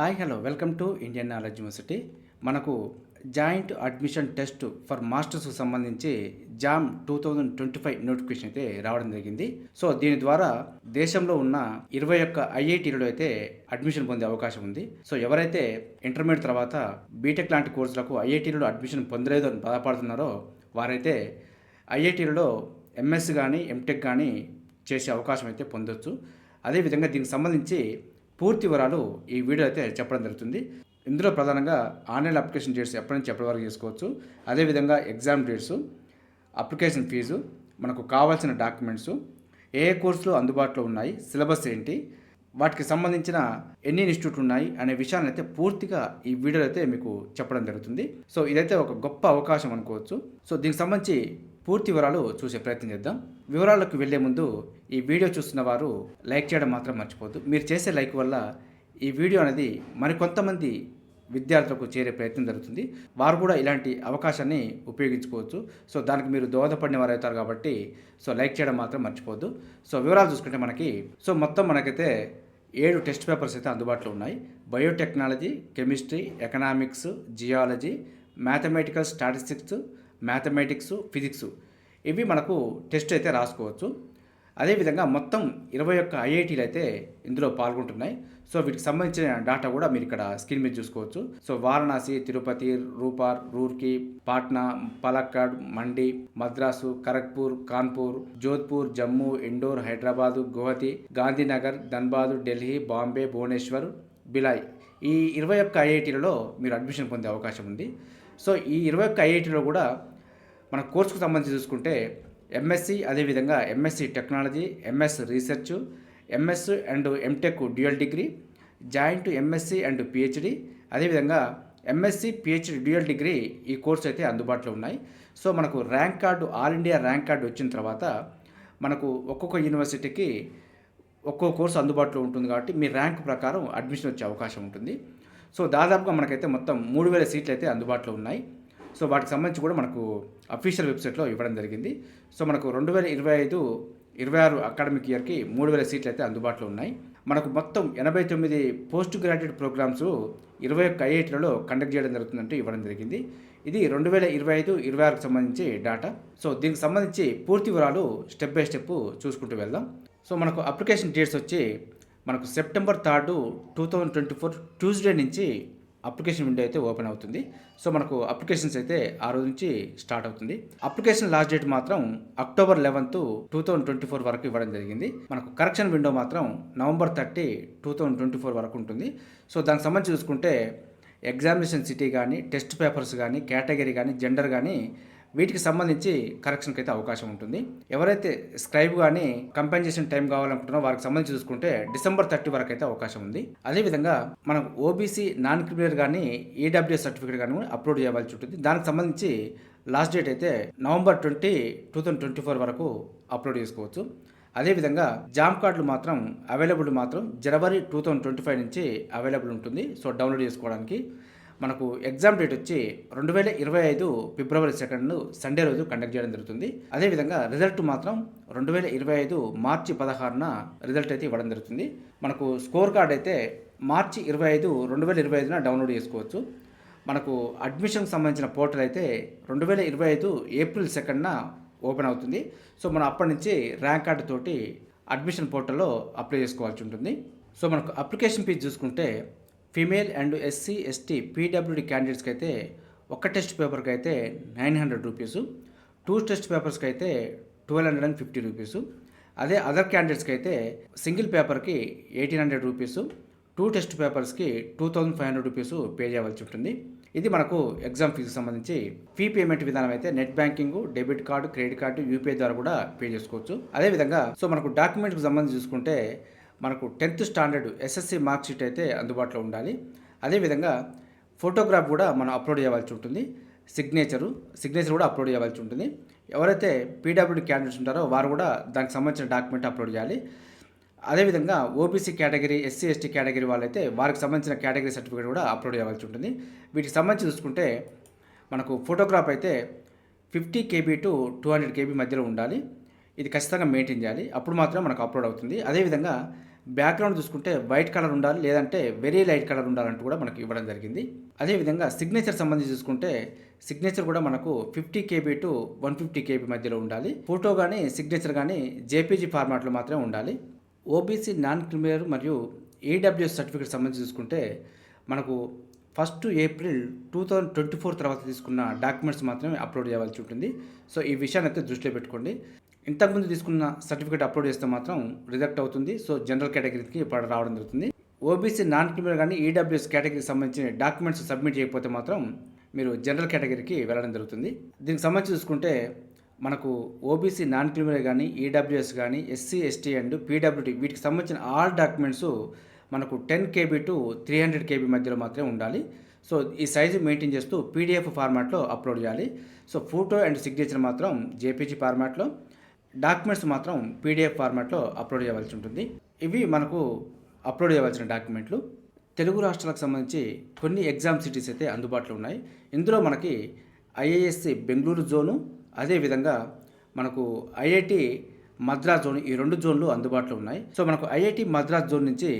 Hi hello welcome to Indian knowledge university మనకు joint admission test for మాస్టర్స్కు సంబంధించి JAM two thousand twenty five notification అయితే రావడం జరిగింది. సో దీని ద్వారా దేశంలో ఉన్న ఇరవై ఒక్క ఐఐటీలలో అయితే అడ్మిషన్ పొందే అవకాశం ఉంది. సో ఎవరైతే ఇంటర్మీడియట్ తర్వాత బీటెక్ లాంటి కోర్సులకు ఐఐటీలలో అడ్మిషన్ పొందలేదు అని బాధపడుతున్నారో వారైతే ఐఐటీలలో ఎంఎస్ కానీ ఎంటెక్ కానీ చేసే అవకాశం అయితే పొందొచ్చు. అదేవిధంగా దీనికి సంబంధించి పూర్తి వివరాలు ఈ వీడియో అయితే చెప్పడం జరుగుతుంది. ఇందులో ప్రధానంగా ఆన్లైన్ అప్లికేషన్ డేట్స్ ఎప్పటి నుంచి ఎప్పటి వరకు చేసుకోవచ్చు అదేవిధంగా ఎగ్జామ్ డేట్స్ అప్లికేషన్ ఫీజు మనకు కావాల్సిన డాక్యుమెంట్స్ ఏ ఏ కోర్సులు అందుబాటులో ఉన్నాయి సిలబస్ ఏంటి వాటికి సంబంధించిన ఎన్ని ఇన్స్టిట్యూట్లు ఉన్నాయి అనే విషయాన్ని అయితే పూర్తిగా ఈ వీడియోలో అయితే మీకు చెప్పడం జరుగుతుంది. సో ఇదైతే ఒక గొప్ప అవకాశం అనుకోవచ్చు. సో దీనికి సంబంధించి పూర్తి వివరాలు చూసే ప్రయత్నం చేద్దాం. వివరాలకు వెళ్ళే ముందు ఈ వీడియో చూస్తున్న వారు లైక్ చేయడం మాత్రం మర్చిపోద్దు మీరు చేసే లైక్ వల్ల ఈ వీడియో అనేది మరికొంతమంది విద్యార్థులకు చేరే ప్రయత్నం జరుగుతుంది. వారు కూడా ఇలాంటి అవకాశాన్ని ఉపయోగించుకోవచ్చు. సో దానికి మీరు దోహదపడిన వారు అవుతారు కాబట్టి సో లైక్ చేయడం మాత్రం మర్చిపోద్దు సో వివరాలు చూసుకుంటే మనకి సో మొత్తం మనకైతే ఏడు టెస్ట్ పేపర్స్ అయితే అందుబాటులో ఉన్నాయి. Biotechnology chemistry economics geology mathematical statistics mathematics physics ఇవి మనకు టెస్ట్ అయితే రాసుకోవచ్చు. అదేవిధంగా మొత్తం ఇరవై ఒక్క ఐఐటీలు అయితే ఇందులో పాల్గొంటున్నాయి. సో వీటికి సంబంధించిన డేటా కూడా మీరు ఇక్కడ స్క్రీన్ మీద చూసుకోవచ్చు. సో వారణాసి తిరుపతి రూపార్ రూర్కి పాట్నా పలక్కాడ్ మండి మద్రాసు ఖరగ్పూర్ కాన్పూర్ జోధ్పూర్ జమ్మూ ఇండోర్ హైదరాబాదు గువహతి గాంధీనగర్ ధన్బాద్ ఢిల్లీ బాంబే భువనేశ్వర్ బిలాయ్. ఈ ఇరవై ఒక్క ఐఐటీలలో మీరు అడ్మిషన్ పొందే అవకాశం ఉంది. సో ఈ ఇరవై ఒక్క ఐఐటీలో కూడా మన కోర్సుకు సంబంధించి చూసుకుంటే ఎంఎస్సి అదేవిధంగా MSc technology MS research MS and MTech dual degree joint MSc and PhD అదేవిధంగా ఎంఎస్సి పిహెచ్డి డ్యూయల్ డిగ్రీ ఈ కోర్సు అయితే అందుబాటులో ఉన్నాయి. సో మనకు rank card all India rank card వచ్చిన తర్వాత మనకు ఒక్కొక్క యూనివర్సిటీకి ఒక్కో కోర్సు అందుబాటులో ఉంటుంది కాబట్టి మీ ర్యాంక్ ప్రకారం అడ్మిషన్ వచ్చే అవకాశం ఉంటుంది. సో దాదాపుగా మనకైతే మొత్తం మూడు వేల సీట్లు అయితే అందుబాటులో ఉన్నాయి. సో వాటికి సంబంధించి కూడా మనకు అఫీషియల్ వెబ్సైట్లో ఇవ్వడం జరిగింది. సో మనకు రెండు వేల ఇరవై ఐదు ఇరవై ఆరు అకాడమిక్ ఇయర్కి మూడు వేల సీట్లు అయితే అందుబాటులో ఉన్నాయి. మనకు మొత్తం ఎనభై తొమ్మిది పోస్ట్ గ్రాడ్యుయేట్ ప్రోగ్రామ్స్ ఇరవై ఒక్క ఐఐటీలలో కండక్ట్ చేయడం జరుగుతుందంటూ ఇవ్వడం జరిగింది. ఇది రెండు వేల ఇరవై ఐదు ఇరవై ఆరుకు సంబంధించి డేటా సో దీనికి సంబంధించి పూర్తి వివరాలు స్టెప్ బై స్టెప్ చూసుకుంటూ వెళ్దాం. సో మనకు అప్లికేషన్ డేట్స్ వచ్చి మనకు September third two thousand twenty four Tuesday నుంచి అప్లికేషన్ విండో అయితే ఓపెన్ అవుతుంది. సో మనకు అప్లికేషన్స్ అయితే ఆ రోజు నుంచి స్టార్ట్ అవుతుంది. అప్లికేషన్ లాస్ట్ డేట్ మాత్రం October eleventh two thousand twenty four వరకు ఇవ్వడం జరిగింది. మనకు కరెక్షన్ విండో మాత్రం November thirty two thousand twenty four వరకు ఉంటుంది. సో దానికి సంబంధించి చూసుకుంటే ఎగ్జామినేషన్ సిటీ కానీ టెస్ట్ పేపర్స్ కానీ కేటగిరీ కానీ జెండర్ కానీ వీటికి సంబంధించి కరెక్షన్కి అయితే అవకాశం ఉంటుంది. ఎవరైతే స్క్రైబ్ కానీ కంపెన్సేషన్ టైం కావాలనుకుంటున్నారో వారికి సంబంధించి చూసుకుంటే డిసెంబర్ థర్టీ వరకు అయితే అవకాశం ఉంది. అదేవిధంగా మనం ఓబీసీ నాన్ క్రిమినల్ కానీ ఈడబ్ల్యూఎస్ సర్టిఫికేట్ కానీ అప్లోడ్ చేయవలసి ఉంటుంది. దానికి సంబంధించి లాస్ట్ డేట్ అయితే November twenty two thousand twenty four వరకు అప్లోడ్ చేసుకోవచ్చు. అదేవిధంగా జామ్ కార్డులు మాత్రం అవైలబుల్ మాత్రం January two thousand twenty five నుంచి అవైలబుల్ ఉంటుంది. సో డౌన్లోడ్ చేసుకోవడానికి. మనకు ఎగ్జామ్ డేట్ వచ్చి రెండు వేల ఇరవై ఐదు ఫిబ్రవరి సెకండ్ సండే రోజు కండక్ట్ చేయడం జరుగుతుంది. అదేవిధంగా రిజల్ట్ మాత్రం రెండు వేల ఇరవై ఐదు మార్చి పదహారున రిజల్ట్ అయితే ఇవ్వడం జరుగుతుంది. మనకు స్కోర్ కార్డ్ అయితే మార్చి ఇరవై ఐదు రెండు వేల ఇరవై ఐదున డౌన్లోడ్ చేసుకోవచ్చు. మనకు అడ్మిషన్కి సంబంధించిన పోర్టల్ అయితే రెండు వేల ఇరవై ఐదు ఏప్రిల్ సెకండ్న ఓపెన్ అవుతుంది. సో మనం అప్పటి నుంచి ర్యాంక్ కార్డు తోటి అడ్మిషన్ పోర్టల్లో అప్లై చేసుకోవాల్సి ఉంటుంది. సో మనకు అప్లికేషన్ ఫీజు చూసుకుంటే female and SC ST PWD క్యాండిడేట్స్కి అయితే ఒక టెస్ట్ పేపర్కి అయితే nine hundred rupees two test పేపర్స్కి అయితే twelve hundred and fifty rupees అదే అదర్ క్యాండిడేట్స్కి అయితే సింగిల్ పేపర్కి eighteen hundred rupees two test పేపర్స్కి two thousand five hundred rupees pay చేయవలసి ఉంటుంది. ఇది మనకు ఎగ్జామ్ ఫీజుకి సంబంధించి ఫీ పేమెంట్ విధానం అయితే net banking debit card credit card UPI ద్వారా కూడా పే చేసుకోవచ్చు. అదేవిధంగా సో మనకు డాక్యుమెంట్స్కి సంబంధించి చూసుకుంటే మనకు టెన్త్ స్టాండర్డ్ ఎస్ఎస్సి మార్క్షీట్ అయితే అందుబాటులో ఉండాలి. అదేవిధంగా ఫోటోగ్రాఫ్ కూడా మనం అప్లోడ్ చేయవలసి ఉంటుంది. సిగ్నేచరు సిగ్నేచర్ కూడా అప్లోడ్ చేయవలసి ఉంటుంది. ఎవరైతే పీడబ్ల్యూడి క్యాండిడేట్స్ ఉంటారో వారు కూడా దానికి సంబంధించిన డాక్యుమెంట్ అప్లోడ్ చేయాలి. అదేవిధంగా OBC category SC ST category వాళ్ళైతే వారికి సంబంధించిన కేటగిరీ సర్టిఫికేట్ కూడా అప్లోడ్ చేయవలసి ఉంటుంది. వీటికి సంబంధించి చూసుకుంటే మనకు ఫోటోగ్రాఫ్ అయితే fifty KB to two hundred KB మధ్యలో ఉండాలి. ఇది ఖచ్చితంగా మెయింటైన్ చేయాలి. అప్పుడు మాత్రం మనకు అప్లోడ్ అవుతుంది. అదేవిధంగా బ్యాక్గ్రౌండ్ చూసుకుంటే వైట్ కలర్ ఉండాలి లేదంటే వెరీ లైట్ కలర్ ఉండాలంటూ కూడా మనకు ఇవ్వడం జరిగింది. అదేవిధంగా సిగ్నేచర్ సంబంధించి చూసుకుంటే సిగ్నేచర్ కూడా మనకు fifty KB to one fifty KB మధ్యలో ఉండాలి. ఫోటో కానీ సిగ్నేచర్ కానీ జేపీజీ ఫార్మాట్లో మాత్రమే ఉండాలి. ఓబీసీ నాన్ క్రిమినల్ మరియు ఏడబ్ల్యూఎస్ సర్టిఫికేట్ సంబంధించి చూసుకుంటే మనకు first April two thousand twenty four తర్వాత తీసుకున్న డాక్యుమెంట్స్ మాత్రమే అప్లోడ్ చేయాల్సి ఉంటుంది. సో ఈ విషయాన్ని అయితే దృష్టిలో పెట్టుకోండి. ఇంతకుముందు తీసుకున్న సర్టిఫికేట్ అప్లోడ్ చేస్తే మాత్రం రిజెక్ట్ అవుతుంది. సో జనరల్ కేటగిరీకి ఇప్పుడు రావడం జరుగుతుంది. ఓబీసీ నాన్ క్రిమినల్ కానీ ఈడబ్ల్యూఎస్ కేటగిరీకి సంబంధించిన డాక్యుమెంట్స్ సబ్మిట్ చేయకపోతే మాత్రం మీరు జనరల్ కేటగిరీకి వెళ్ళడం జరుగుతుంది. దీనికి సంబంధించి చూసుకుంటే మనకు ఓబీసీ నాన్ క్రిమినల్ కానీ ఈడబ్ల్యూఎస్ కానీ ఎస్సీ ఎస్టీ అండ్ పీడబ్ల్యూడి వీటికి సంబంధించిన ఆల్ డాక్యుమెంట్స్ మనకు ten KB to three hundred KB మధ్యలో మాత్రమే ఉండాలి. సో ఈ సైజు మెయింటైన్ చేస్తూ పీడిఎఫ్ ఫార్మాట్లో అప్లోడ్ చేయాలి. సో ఫోటో అండ్ సిగ్నేచర్ మాత్రం జేపీజీ ఫార్మాట్లో డాక్యుమెంట్స్ మాత్రం పీడిఎఫ్ ఫార్మాట్లో అప్లోడ్ చేయవలసి ఉంటుంది. ఇవి మనకు అప్లోడ్ చేయవలసిన డాక్యుమెంట్లు. తెలుగు రాష్ట్రాలకు సంబంధించి కొన్ని ఎగ్జామ్ సిటీస్ అయితే అందుబాటులో ఉన్నాయి. ఇందులో మనకి ఐఏఎస్సి బెంగళూరు జోను అదేవిధంగా మనకు ఐఐటి మద్రాస్ జోన్ ఈ రెండు జోన్లు అందుబాటులో ఉన్నాయి. సో మనకు ఐఐటి మద్రాస్ జోన్ నుంచి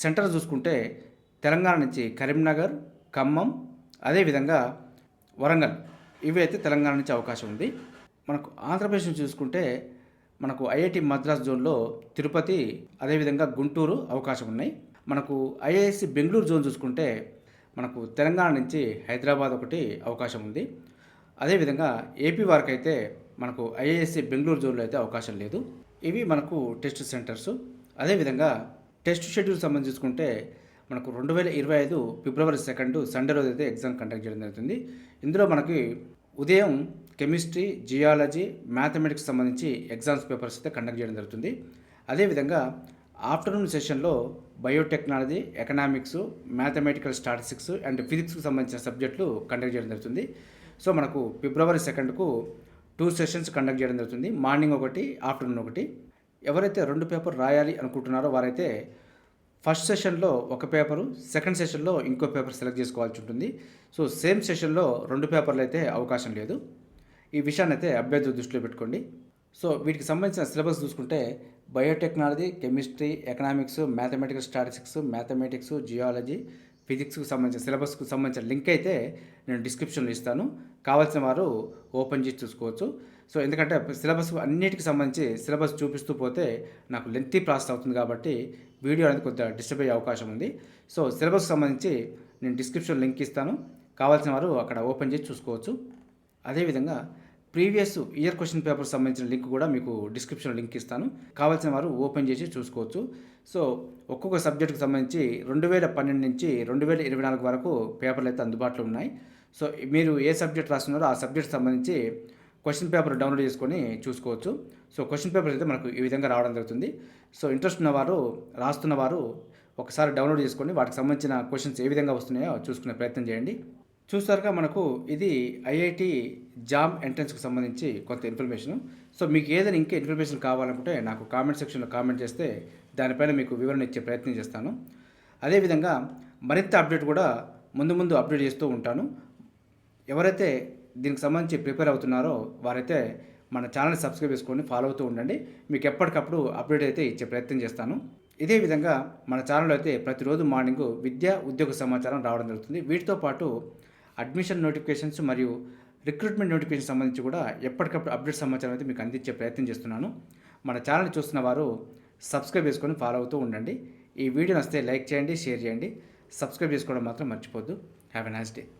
సెంటర్ చూసుకుంటే తెలంగాణ నుంచి కరీంనగర్ ఖమ్మం అదేవిధంగా వరంగల్. ఇవి అయితే తెలంగాణ నుంచి అవకాశం ఉంది. మనకు ఆంధ్రప్రదేశ్ నుంచి చూసుకుంటే మనకు ఐఐటి మద్రాస్ జోన్లో తిరుపతి అదేవిధంగా గుంటూరు అవకాశం ఉన్నాయి. మనకు ఐఐఎస్సి బెంగళూరు జోన్ చూసుకుంటే మనకు తెలంగాణ నుంచి హైదరాబాద్ ఒకటి అవకాశం ఉంది. అదేవిధంగా ఏపీ వారికి అయితే మనకు ఐఏఎస్సి బెంగళూరు జోన్లో అయితే అవకాశం లేదు. ఇవి మనకు టెస్ట్ సెంటర్స్. అదేవిధంగా టెస్ట్ షెడ్యూల్ సంబంధించి చూసుకుంటే మనకు రెండు వేల ఇరవై ఐదు ఫిబ్రవరి సెకండ్ సండే రోజు అయితే ఎగ్జామ్ కండక్ట్ చేయడం జరుగుతుంది. ఇందులో మనకి ఉదయం కెమిస్ట్రీ జియాలజీ మ్యాథమెటిక్స్ సంబంధించి ఎగ్జామ్స్ పేపర్స్ అయితే కండక్ట్ చేయడం జరుగుతుంది. అదేవిధంగా ఆఫ్టర్నూన్ సెషన్లో biotechnology economics mathematical statistics and ఫిజిక్స్కి సంబంధించిన సబ్జెక్టులు కండక్ట్ చేయడం జరుగుతుంది. సో మనకు ఫిబ్రవరి సెకండ్కు టూ సెషన్స్ కండక్ట్ చేయడం జరుగుతుంది. మార్నింగ్ ఒకటి ఆఫ్టర్నూన్ ఒకటి. ఎవరైతే రెండు పేపర్ రాయాలి అనుకుంటున్నారో వారైతే ఫస్ట్ సెషన్లో ఒక పేపరు సెకండ్ సెషన్లో ఇంకో పేపర్ సెలెక్ట్ చేసుకోవాల్సి ఉంటుంది. సో సేమ్ సెషన్లో రెండు పేపర్లు అయితే అవకాశం లేదు. ఈ విషయాన్ని అయితే అభ్యర్థులు దృష్టిలో పెట్టుకోండి. సో వీటికి సంబంధించిన సిలబస్ చూసుకుంటే biotechnology chemistry economics mathematical statistics mathematics geology ఫిజిక్స్కి సంబంధించిన సిలబస్కు సంబంధించిన లింక్ అయితే నేను డిస్క్రిప్షన్లో ఇస్తాను. కావాల్సిన వారు ఓపెన్ చేసి చూసుకోవచ్చు. సో ఎందుకంటే సిలబస్ అన్నిటికి సంబంధించి సిలబస్ చూపిస్తూ పోతే నాకు లెంతీ ప్రాసెస్ అవుతుంది కాబట్టి వీడియో అనేది కొద్దిగా డిస్టర్బ్ అయ్యే అవకాశం ఉంది. సో సిలబస్కి సంబంధించి నేను డిస్క్రిప్షన్ లింక్ ఇస్తాను. కావాల్సిన వారు అక్కడ ఓపెన్ చేసి చూసుకోవచ్చు. అదేవిధంగా ప్రీవియస్ ఇయర్ క్వశ్చన్ పేపర్ సంబంధించిన లింక్ కూడా మీకు డిస్క్రిప్షన్ లింక్ ఇస్తాను. కావాల్సిన వారు ఓపెన్ చేసి చూసుకోవచ్చు. సో ఒక్కొక్క సబ్జెక్టుకు సంబంధించి రెండు వేల పన్నెండు నుంచి రెండు వేల ఇరవై నాలుగు వరకు పేపర్లు అయితే అందుబాటులో ఉన్నాయి. సో మీరు ఏ సబ్జెక్ట్ రాస్తున్నారో ఆ సబ్జెక్ట్ సంబంధించి క్వశ్చన్ పేపర్ డౌన్లోడ్ చేసుకొని చూసుకోవచ్చు. సో క్వశ్చన్ పేపర్ అయితే మనకు ఈ విధంగా రావడం జరుగుతుంది. సో ఇంట్రెస్ట్ ఉన్నవారు రాస్తున్నవారు ఒకసారి డౌన్లోడ్ చేసుకొని వాటికి సంబంధించిన క్వశ్చన్స్ ఏ విధంగా వస్తున్నాయో చూసుకునే ప్రయత్నం చేయండి. చూస్తారుగా మనకు ఇది ఐఐటి జామ్ ఎంట్రన్స్కి సంబంధించి కొంత ఇన్ఫర్మేషన్ సో మీకు ఏదైనా ఇంకా ఇన్ఫర్మేషన్ కావాలనుకుంటే నాకు కామెంట్ సెక్షన్లో కామెంట్ చేస్తే దానిపైన మీకు వివరణ ఇచ్చే ప్రయత్నం చేస్తాను. అదేవిధంగా మరింత అప్డేట్ కూడా ముందు ముందు అప్డేట్ చేస్తూ ఉంటాను. ఎవరైతే దీనికి సంబంధించి ప్రిపేర్ అవుతున్నారో వారైతే మన ఛానల్ సబ్స్క్రైబ్ చేసుకొని ఫాలో అవుతూ ఉండండి. మీకు ఎప్పటికప్పుడు అప్డేట్ అయితే ఇచ్చే ప్రయత్నం చేస్తాను. ఇదే విధంగా మన ఛానల్లో అయితే ప్రతిరోజు మార్నింగ్ విద్యా ఉద్యోగ సమాచారం రావడం జరుగుతుంది. వీటితో పాటు అడ్మిషన్ నోటిఫికేషన్స్ మరియు రిక్రూట్మెంట్ నోటిఫికేషన్ సంబంధించి కూడా ఎప్పటికప్పుడు అప్డేట్ సమాచారం అయితే మీకు అందించే ప్రయత్నం చేస్తున్నాను. మన ఛానల్ చూస్తున్న వారు సబ్స్క్రైబ్ చేసుకొని ఫాలో అవుతూ ఉండండి. ఈ వీడియో నచ్చితే లైక్ చేయండి షేర్ చేయండి. సబ్స్క్రైబ్ చేసుకోవడం మాత్రం మర్చిపోద్దు. Have a nice day